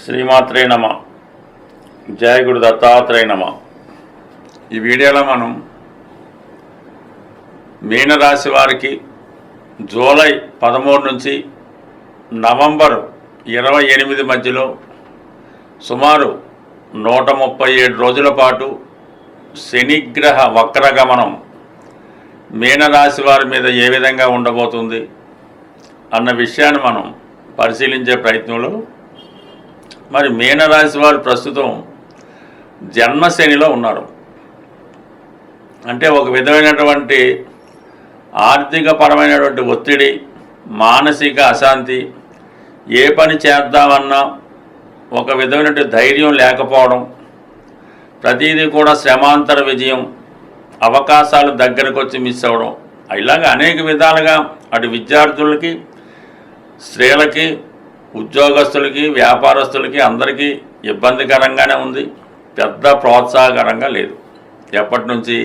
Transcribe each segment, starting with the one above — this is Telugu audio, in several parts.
శ్రీమాత్రే నమ. జయ గురు దత్తాత్రేయ నమ. ఈ వీడియోలో మనం మీనరాశి వారికి జూలై పదమూడు నుంచి నవంబర్ ఇరవై ఎనిమిది మధ్యలో సుమారు నూట ముప్పై ఏడు రోజుల పాటు శనిగ్రహ వక్రగమనం మీనరాశి వారి మీద ఏ విధంగా ఉండబోతుంది అన్న విషయాన్ని మనం పరిశీలించే ప్రయత్నంలో మరి మీనరాశి వారు ప్రస్తుతం జన్మశ్రేణిలో ఉన్నారు. అంటే ఒక విధమైనటువంటి ఆర్థిక పరమైనటువంటి ఒత్తిడి మానసిక అశాంతి ఏ పని చేద్దామన్నా ఒక విధమైనటువంటి ధైర్యం లేకపోవడం ప్రతిదీ కూడా శ్రమాంతర విజయం అవకాశాలు దగ్గరకు వచ్చి మిస్ అవ్వడం ఇలాగ అనేక విధాలుగా అటు విద్యార్థులకి స్త్రీలకి ఉద్యోగస్తులకి వ్యాపారస్తులకి అందరికీ ఇబ్బందికరంగానే ఉంది. పెద్ద ప్రోత్సాహకరంగా లేదు. ఎప్పటి నుంచి?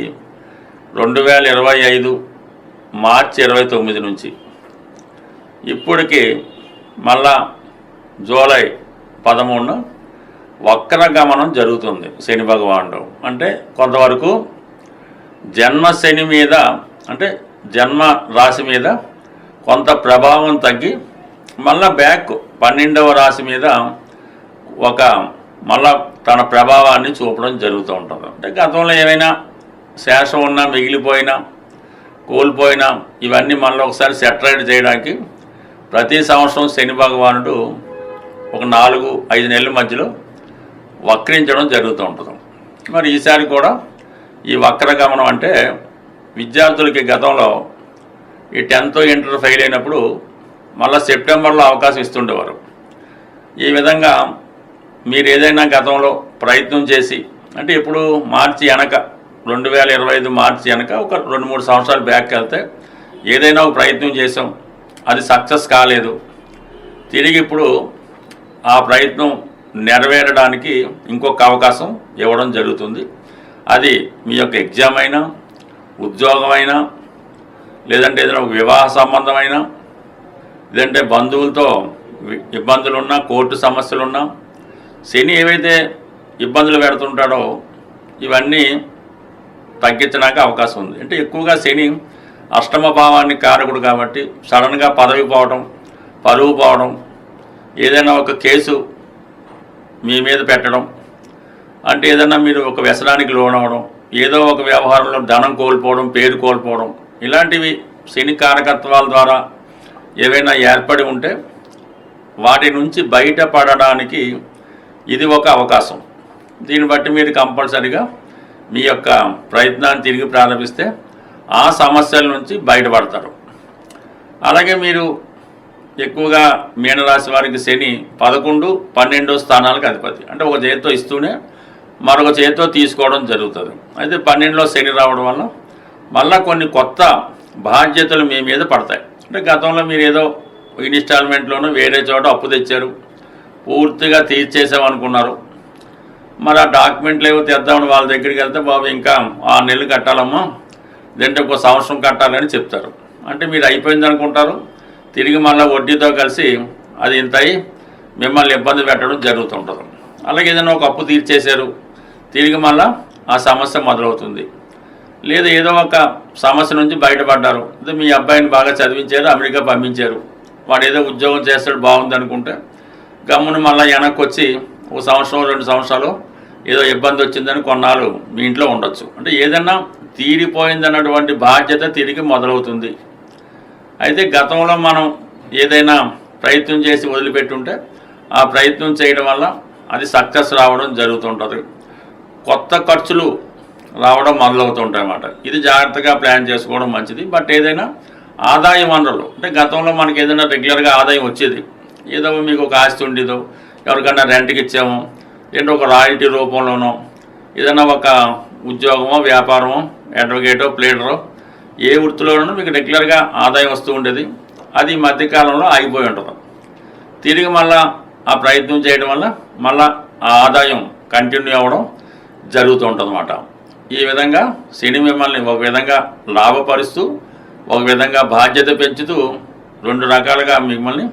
రెండు వేల ఇరవై ఐదు మార్చి ఇరవై తొమ్మిది నుంచి. ఇప్పటికి మళ్ళా జూలై పదమూడున వక్ర గమనం జరుగుతుంది శని భగవానుడు. అంటే కొంతవరకు జన్మ శని మీద అంటే జన్మ రాశి మీద కొంత ప్రభావం తగ్గి మళ్ళా బ్యాక్ పన్నెండవ రాశి మీద ఒక మళ్ళా తన ప్రభావాన్ని చూపడం జరుగుతూ ఉంటుంది. అంటే గతంలో ఏమైనా శేషం ఉన్నా మిగిలిపోయినా కోల్పోయినా ఇవన్నీ మళ్ళీ ఒకసారి సెటరైడ్ చేయడానికి ప్రతి సంవత్సరం శని భగవానుడు ఒక నాలుగు ఐదు నెలల మధ్యలో వక్రించడం జరుగుతూ ఉంటుంది. మరి ఈసారి కూడా ఈ వక్రగమనం అంటే విద్యార్థులకి గతంలో ఈ టెన్త్ ఇంటర్ ఫెయిల్ అయినప్పుడు మళ్ళీ సెప్టెంబర్లో అవకాశం ఇస్తుండేవారు. ఈ విధంగా మీరు ఏదైనా గతంలో ప్రయత్నం చేసి అంటే ఇప్పుడు మార్చి వెనక రెండు వేల ఇరవై ఐదు మార్చి వెనక ఒక రెండు మూడు సంవత్సరాలు బ్యాక్ వెళ్తే ఏదైనా ఒక ప్రయత్నం చేసాం అది సక్సెస్ కాలేదు. తిరిగి ఇప్పుడు ఆ ప్రయత్నం నెరవేరడానికి ఇంకొక అవకాశం ఇవ్వడం జరుగుతుంది. అది మీ యొక్క ఎగ్జామ్ అయినా ఉద్యోగం అయినా లేదంటే ఏదైనా వివాహ సంబంధమైనా లేదంటే బంధువులతో ఇబ్బందులున్నా కోర్టు సమస్యలున్నా శని ఏవైతే ఇబ్బందులు పెడుతుంటాడో ఇవన్నీ తగ్గించడానికి అవకాశం ఉంది. అంటే ఎక్కువగా శని అష్టమ భావాన్ని కారకుడు కాబట్టి సడన్గా పదవి పోవడం పరువు పోవడం ఏదైనా ఒక కేసు మీ మీద పెట్టడం అంటే ఏదైనా మీరు ఒక వ్యసనానికి లోనవడం ఏదో ఒక వ్యవహారంలో ధనం కోల్పోవడం పేరు కోల్పోవడం ఇలాంటివి శని కారకత్వాల ద్వారా ఏవైనా ఏర్పడి ఉంటే వాటి నుంచి బయటపడడానికి ఇది ఒక అవకాశం. దీన్ని బట్టి మీరు కంపల్సరిగా మీ యొక్క ప్రయత్నాన్ని తిరిగి ప్రారంభిస్తే ఆ సమస్యల నుంచి బయటపడతారు. అలాగే మీరు ఎక్కువగా మీనరాశి వారికి శని పదకొండు పన్నెండు స్థానాలకు అధిపతి. అంటే ఒక చేతితో ఇస్తూనే మరొక చేతితో తీసుకోవడం జరుగుతుంది. అయితే పన్నెండులో శని రావడం వల్ల మళ్ళీ కొన్ని కొత్త బాధ్యతలు మీ మీద పడతాయి. అంటే గతంలో మీరు ఏదో ఇన్స్టాల్మెంట్లోనూ వేరే చోట అప్పు తెచ్చారు పూర్తిగా తీర్చేసామనుకున్నారు మరి ఆ డాక్యుమెంట్లు ఏవో తెద్దామని వాళ్ళ దగ్గరికి వెళ్తే బాబు ఇంకా ఆరు నెలలు కట్టాలమ్మా దేంటే ఒక సంవత్సరం కట్టాలని చెప్తారు. అంటే మీరు అయిపోయింది అనుకుంటారు తిరిగి మళ్ళీ వడ్డీతో కలిసి అది ఇంత అయి మిమ్మల్ని ఇబ్బంది పెట్టడం జరుగుతుంటుంది. అలాగే ఏదైనా ఒక అప్పు తీర్చేశారు తిరిగి మళ్ళీ ఆ సమస్య మొదలవుతుంది. లేదా ఏదో ఒక సమస్య నుంచి బయటపడ్డారు. అంటే మీ అబ్బాయిని బాగా చదివించారు అమెరికా పంపించారు. వాడు ఏదో ఉద్యోగం చేస్తాడు బాగుంది అనుకుంటే గమ్మును మళ్ళీ వెనక్కి వచ్చి ఒక సంవత్సరం రెండు సంవత్సరాలు ఏదో ఇబ్బంది వచ్చిందని కొన్నాళ్ళు మీ ఇంట్లో ఉండొచ్చు. అంటే ఏదన్నా తీరిపోయిందన్నటువంటి బాధ్యత తిరిగి మొదలవుతుంది. అయితే గతంలో మనం ఏదైనా ప్రయత్నం చేసి వదిలిపెట్టుంటే ఆ ప్రయత్నం చేయడం వల్ల అది సక్సెస్ రావడం జరుగుతుంటుంది. కొత్త ఖర్చులు రావడం మొదలవుతుంటాయన్నమాట. ఇది జాగ్రత్తగా ప్లాన్ చేసుకోవడం మంచిది. బట్ ఏదైనా ఆదాయ వనరులు అంటే గతంలో మనకి ఏదైనా రెగ్యులర్గా ఆదాయం వచ్చేది. ఏదో మీకు ఒక ఆస్తి ఉండేదో ఎవరికైనా రెంట్కి ఇచ్చామో ఏంటో ఒక రాయల్టీ రూపంలోనో ఏదైనా ఒక ఉద్యోగమో వ్యాపారమో అడ్వకేటో ప్లేడరో ఏ వృత్తిలోనూ మీకు రెగ్యులర్గా ఆదాయం వస్తూ ఉండేది. అది ఈ మధ్యకాలంలో ఆగిపోయి ఉంటుంది. తిరిగి మళ్ళా ఆ ప్రయత్నం చేయడం వల్ల మళ్ళా ఆ ఆదాయం కంటిన్యూ అవ్వడం జరుగుతూ ఉంటుంది ఈ విధంగా శని మిమ్మల్ని ఒక విధంగా లాభపరుస్తూ ఒక విధంగా బాధ్యత పెంచుతూ రెండు రకాలుగా మిమ్మల్ని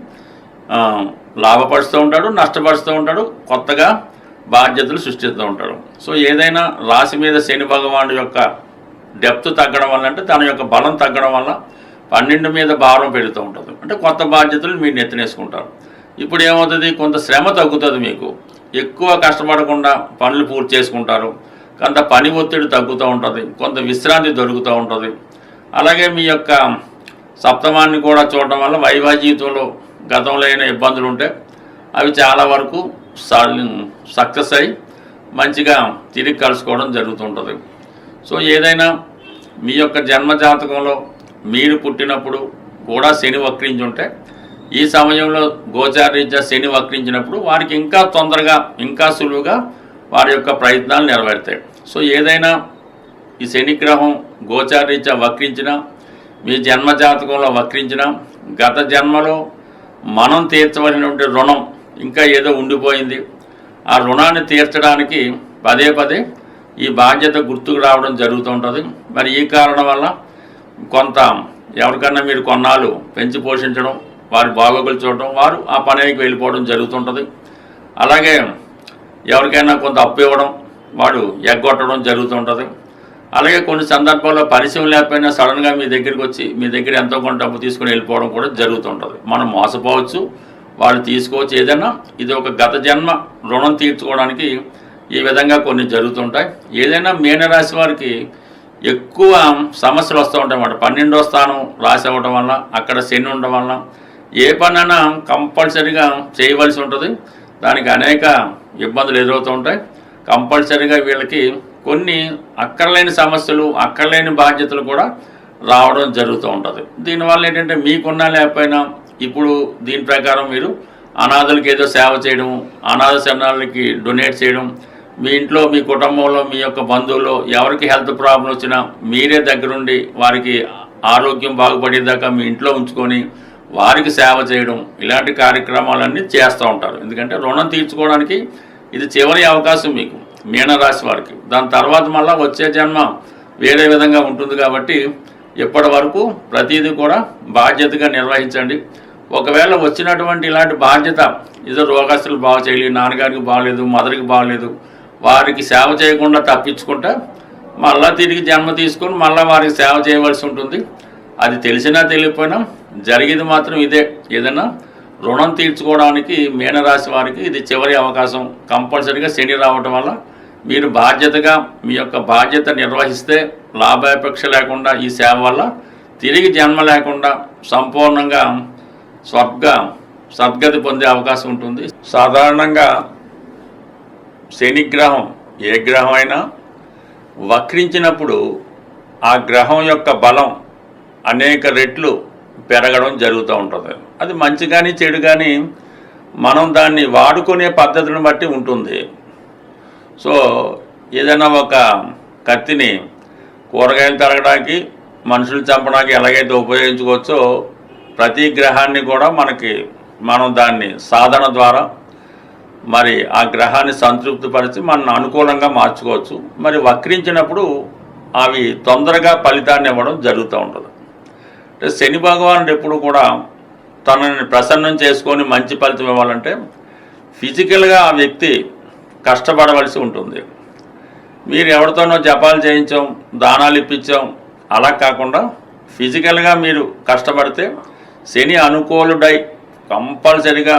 లాభపరుస్తూ ఉంటాడు నష్టపరుస్తూ ఉంటాడు కొత్తగా బాధ్యతలు సృష్టిస్తూ ఉంటాడు. సో ఏదైనా రాశి మీద శని భగవానుడు యొక్క డెప్త్ తగ్గడం వల్ల అంటే తన యొక్క బలం తగ్గడం వల్ల పన్నెండు మీద భారం పెడుతూ ఉంటుంది. అంటే కొత్త బాధ్యతలు మీరు నెత్తినేసుకుంటారు. ఇప్పుడు ఏమవుతుంది? కొంత శ్రమ తగ్గుతుంది మీకు. ఎక్కువ కష్టపడకుండా పనులు పూర్తి చేసుకుంటారు. కొంత పని ఒత్తిడి తగ్గుతూ ఉంటుంది కొంత విశ్రాంతి దొరుకుతూ ఉంటుంది. అలాగే మీ యొక్క సప్తమాన్ని కూడా చూడటం వల్ల వైవాహిక జీవితంలో గతంలో అయిన ఇబ్బందులు ఉంటే అవి చాలా వరకు సక్సెస్ అయ్యి మంచిగా తిరిగి కలుసుకోవడం జరుగుతుంటుంది. సో ఏదైనా మీ యొక్క జన్మ జాతకంలో మీరు పుట్టినప్పుడు కూడా శని వక్రించి ఉంటే ఈ సమయంలో గోచారీత్యా శని వక్రించినప్పుడు వారికి ఇంకా తొందరగా ఇంకా సులువుగా వారి యొక్క ప్రయత్నాలు నెరవేరుతాయి. సో ఏదైనా ఈ శనిగ్రహం గోచారీత్యా వక్రించిన మీ జన్మ జాతకంలో వక్రించిన గత జన్మలో మనం తీర్చవలసినటువంటి రుణం ఇంకా ఏదో ఉండిపోయింది. ఆ రుణాన్ని తీర్చడానికి పదే పదే ఈ బాధ్యత గుర్తుకు రావడం జరుగుతుంటుంది మరి ఈ కారణం వల్ల కొంత ఎవరికన్నా మీరు కొన్నాళ్ళు పెంచి పోషించడం వారి బాగోగులు చూడడం వారు ఆ పనికి వెళ్ళిపోవడం జరుగుతుంటుంది అలాగే ఎవరికైనా కొంత అప్పు ఇవ్వడం వాడు ఎగ్గొట్టడం జరుగుతుంటుంది అలాగే కొన్ని సందర్భాల్లో పరిచయం లేకపోయినా సడన్గా మీ దగ్గరికి వచ్చి మీ దగ్గర ఎంతో కొంత డబ్బు తీసుకుని వెళ్ళిపోవడం కూడా జరుగుతుంటుంది మనం మోసపోవచ్చు వాళ్ళు తీసుకోవచ్చు. ఏదైనా ఇది ఒక గత జన్మ రుణం తీర్చుకోవడానికి ఈ విధంగా కొన్ని జరుగుతుంటాయి ఏదైనా మీనరాశి వారికి ఎక్కువ సమస్యలు వస్తూ ఉంటాయి అన్నమాట. పన్నెండో స్థానం రాసి అవ్వడం వల్ల అక్కడ శని ఉండడం వల్ల ఏ పనైనా కంపల్సరీగా చేయవలసి ఉంటుంది. దానికి అనేక ఇబ్బందులు ఎదురవుతూ ఉంటాయి. కంపల్సరీగా వీళ్ళకి కొన్ని అక్కర్లేని సమస్యలు అక్కర్లేని బాధ్యతలు కూడా రావడం జరుగుతూ ఉంటుంది. దీనివల్ల ఏంటంటే మీకున్నా లేకపోయినా ఇప్పుడు దీని ప్రకారం మీరు అనాథులకి ఏదో సేవ చేయడం అనాథ శరణాలకి డొనేట్ చేయడం మీ ఇంట్లో మీ కుటుంబంలో మీ యొక్క బంధువుల్లో ఎవరికి హెల్త్ ప్రాబ్లం వచ్చినా మీరే దగ్గరుండి వారికి ఆరోగ్యం బాగుపడేదాకా మీ ఇంట్లో ఉంచుకొని వారికి సేవ చేయడం ఇలాంటి కార్యక్రమాలన్నీ చేస్తూ ఉంటారు. ఎందుకంటే రుణం తీర్చుకోవడానికి ఇది చివరి అవకాశం మీకు మీనరాశి వారికి. దాని తర్వాత మళ్ళీ వచ్చే జన్మ వేరే విధంగా ఉంటుంది కాబట్టి ఇప్పటి వరకు ప్రతిదీ కూడా బాధ్యతగా నిర్వహించండి. ఒకవేళ వచ్చినటువంటి ఇలాంటి బాధ్యత ఏదో రోగస్తులు బాగు చేయలేదు నాన్నగారికి బాగలేదు మదర్కి బాగలేదు వారికి సేవ చేయకుండా తప్పించుకుంటే మళ్ళా తిరిగి జన్మ తీసుకొని మళ్ళీ వారికి సేవ చేయవలసి ఉంటుంది. అది తెలిసినా తెలియకపోయినా జరిగేది మాత్రం ఇదే. ఏదైనా రుణం తీర్చుకోవడానికి మీనరాశి వారికి ఇది చివరి అవకాశం. కంపల్సరీగా శని రావటం వల్ల మీరు బాధ్యతగా మీ యొక్క బాధ్యత నిర్వహిస్తే లాభాపేక్ష లేకుండా ఈ సేవ వల్ల తిరిగి జన్మ లేకుండా సంపూర్ణంగా స్వర్గ సద్గతి పొందే అవకాశం ఉంటుంది. సాధారణంగా శనిగ్రహం ఏ గ్రహం అయినా వక్రించినప్పుడు ఆ గ్రహం యొక్క బలం అనేక రెట్లు పెరగడం జరుగుతూ ఉంటుంది. అది మంచి కానీ చెడు కానీ మనం దాన్ని వాడుకునే పద్ధతిని బట్టి ఉంటుంది. సో ఏదైనా ఒక కత్తిని కూరగాయలు తరగడానికి మనుషులు చంపడానికి ఎలాగైతే ఉపయోగించుకోవచ్చో ప్రతి గ్రహాన్ని కూడా మనకి మనం దాన్ని సాధన ద్వారా మరి ఆ గ్రహాన్ని సంతృప్తిపరిచి మనం అనుకూలంగా మార్చుకోవచ్చు. మరి వక్రించినప్పుడు అవి తొందరగా ఫలితాన్ని ఇవ్వడం జరుగుతూ ఉంటుంది. శని భగవానుడు ఎప్పుడు కూడా తనని ప్రసన్నం చేసుకొని మంచి ఫలితం ఇవ్వాలంటే ఫిజికల్గా ఆ వ్యక్తి కష్టపడవలసి ఉంటుంది. మీరు ఎవరితోనో జపాలు చేయించాం దానాలు ఇప్పించాం అలా కాకుండా ఫిజికల్గా మీరు కష్టపడితే శని అనుకూలుడై కంపల్సరిగా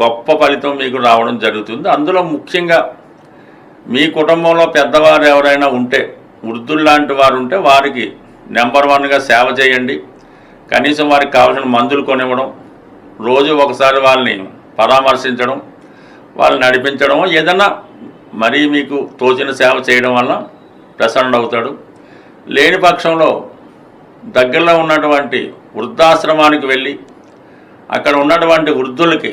గొప్ప ఫలితం మీకు రావడం జరుగుతుంది. అందులో ముఖ్యంగా మీ కుటుంబంలో పెద్దవారు ఎవరైనా ఉంటే వృద్ధుల్లాంటి వారు ఉంటే వారికి నెంబర్ వన్గా సేవ చేయండి. కనీసం వారికి కావాల్సిన మందులు కొనివ్వడం రోజు ఒకసారి వాళ్ళని పరామర్శించడం వాళ్ళని నడిపించడం ఏదన్నా మరీ మీకు తోచిన సేవ చేయడం వల్ల ప్రసన్నుడవుతాడు లేని పక్షంలో దగ్గరలో ఉన్నటువంటి వృద్ధాశ్రమానికి వెళ్ళి అక్కడ ఉన్నటువంటి వృద్ధులకి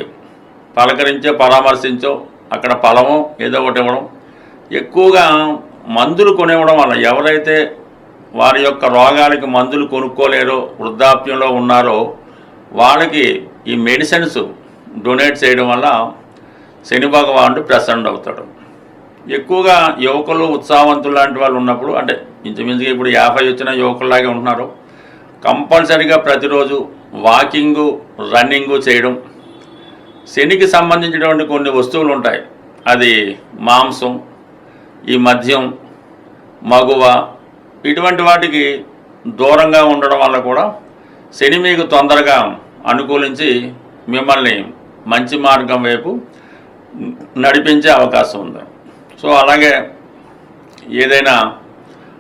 పలకరించో పరామర్శించో అక్కడ ఫలమో ఏదో ఒకటి ఇవ్వడం ఎక్కువగా మందులు కొనివ్వడం వల్ల ఎవరైతే వారి యొక్క రోగాలకి మందులు కొనుక్కోలేరో వృద్ధాప్యంలో ఉన్నారో వాళ్ళకి ఈ మెడిసిన్స్ డొనేట్ చేయడం వల్ల శని భగవానుడు ప్రసన్న అవుతాడు. ఎక్కువగా యువకులు ఉత్సాహవంతులు లాంటి వాళ్ళు ఉన్నప్పుడు అంటే ఇంచుమించుగా ఇప్పుడు యాభై వచ్చిన యువకుల్లాగే ఉంటున్నారు కంపల్సరీగా ప్రతిరోజు వాకింగు రన్నింగు చేయడం. శనికి సంబంధించినటువంటి కొన్ని వస్తువులు ఉంటాయి. అది మాంసం ఈ మద్యం మగువ ఇటువంటి వాటికి దూరంగా ఉండడం వల్ల కూడా శని మీకు తొందరగా అనుకూలించి మిమ్మల్ని మంచి మార్గం వైపు నడిపించే అవకాశం ఉంది. సో అలాగే ఏదైనా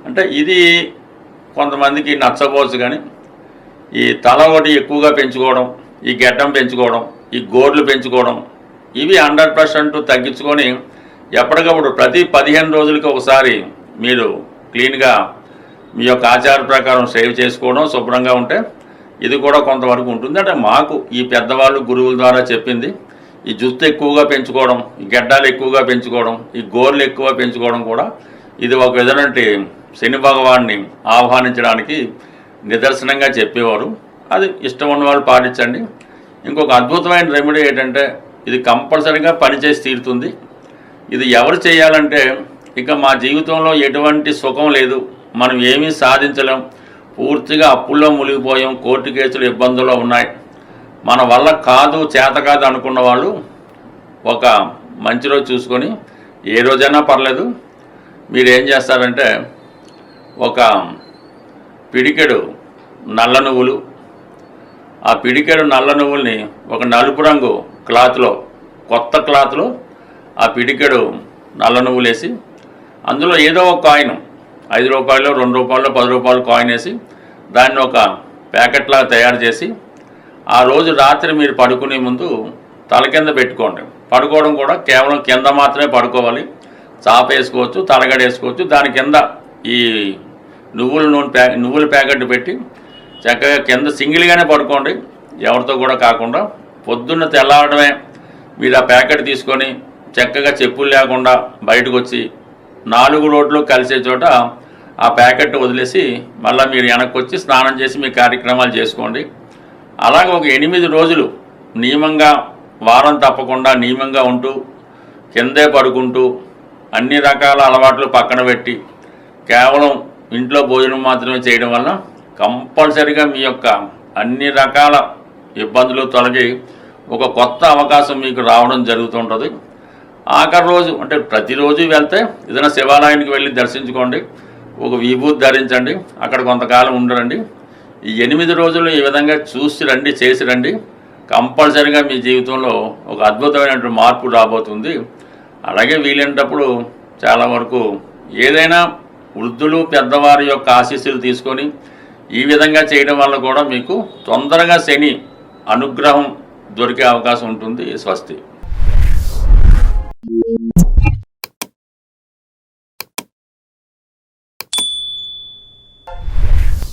అంటే ఇది కొంతమందికి నచ్చబోచ్చు కానీ ఈ తల ఒకటి ఎక్కువగా పెంచుకోవడం ఈ గడ్డం పెంచుకోవడం ఈ గోర్లు పెంచుకోవడం ఇవి హండ్రెడ్ పర్సెంట్ తగ్గించుకొని ఎప్పటికప్పుడు ప్రతి పదిహేను రోజులకి ఒకసారి మీరు క్లీన్గా మీ యొక్క ఆచార ప్రకారం సేవ్ చేసుకోవడం శుభ్రంగా ఉంటే ఇది కూడా కొంతవరకు ఉంటుంది. అంటే మాకు ఈ పెద్దవాళ్ళు గురువుల ద్వారా చెప్పింది ఈ జుత్తు ఎక్కువగా పెంచుకోవడం ఈ గెడ్డాలు ఎక్కువగా పెంచుకోవడం ఈ గోర్లు ఎక్కువ పెంచుకోవడం కూడా ఇది ఒక విధమైనటువంటి శని భగవాన్ని ఆహ్వానించడానికి నిదర్శనంగా చెప్పేవారు. అది ఇష్టం ఉన్న వాళ్ళు పాటించండి. ఇంకొక అద్భుతమైన రెమెడీ ఏంటంటే ఇది కంపల్సరీగా పనిచేసి తీరుతుంది. ఇది ఎవరు చేయాలంటే ఇక మా జీవితంలో ఎటువంటి సుఖం లేదు. మనం ఏమీ సాధించలేం. పూర్తిగా అప్పుల్లో మునిగిపోయాం. కోర్టు కేసులు ఇబ్బందుల్లో ఉన్నాయి. మన వల్ల కాదు చేత కాదు అనుకున్న వాళ్ళు ఒక మంచి రోజు చూసుకొని ఏ రోజైనా పర్లేదు. మీరు ఏం చేస్తారంటే ఒక పిడికెడు నల్ల నువ్వులు ఆ పిడికెడు నల్ల నువ్వుల్ని ఒక నలుపు రంగు క్లాత్లో కొత్త క్లాత్లో ఆ పిడికెడు నల్ల నువ్వులు వేసి అందులో ఏదో ఒక కాయిన్ ఐదు రూపాయలు రెండు రూపాయలు పది రూపాయలు కాయిన్ వేసి దాన్ని ఒక ప్యాకెట్లా తయారు చేసి ఆ రోజు రాత్రి మీరు పడుకునే ముందు తల కింద పెట్టుకోండి. పడుకోవడం కూడా కేవలం కింద మాత్రమే పడుకోవాలి. చాప వేసుకోవచ్చు తలగడ వేసుకోవచ్చు. దాని కింద ఈ నువ్వుల నూనె ప్యా నువ్వుల ప్యాకెట్ పెట్టి చక్కగా కింద సింగిల్గానే పడుకోండి. ఎవరితో కూడా కాకుండా పొద్దున్న తెల్లవడమే మీరు ఆ ప్యాకెట్ తీసుకొని చక్కగా చెప్పులు లేకుండా బయటకు వచ్చి నాలుగు రోడ్లు కలిసే చోట ఆ ప్యాకెట్ వదిలేసి మళ్ళీ మీరు వెనక్కి వచ్చి స్నానం చేసి మీ కార్యక్రమాలు చేసుకోండి. అలాగే ఒక ఎనిమిది రోజులు నియమంగా వారం తప్పకుండా నియమంగా ఉంటూ కిందే పడుకుంటూ అన్ని రకాల అలవాట్లు పక్కన పెట్టి కేవలం ఇంట్లో భోజనం మాత్రమే చేయడం వల్ల కంపల్సరిగా మీ యొక్క అన్ని రకాల ఇబ్బందులు తొలగి ఒక కొత్త అవకాశం మీకు రావడం జరుగుతుంటుంది. ఆఖరి రోజు అంటే ప్రతిరోజు వెళ్తే ఏదైనా శివాలయానికి వెళ్ళి దర్శించుకోండి. ఒక విభూతి ధరించండి. అక్కడ కొంతకాలం ఉండరండి. ఈ ఎనిమిది రోజులు ఈ విధంగా చూసి రండి చేసి రండి. కంపల్సరిగా మీ జీవితంలో ఒక అద్భుతమైనటువంటి మార్పు రాబోతుంది. అలాగే వీలైనప్పుడు చాలా వరకు ఏదైనా వృద్ధులు పెద్దవారి యొక్క ఆశీస్సులు తీసుకొని ఈ విధంగా చేయడం వల్ల కూడా మీకు తొందరగా శని అనుగ్రహం దొరికే అవకాశం ఉంటుంది. స్వస్తి.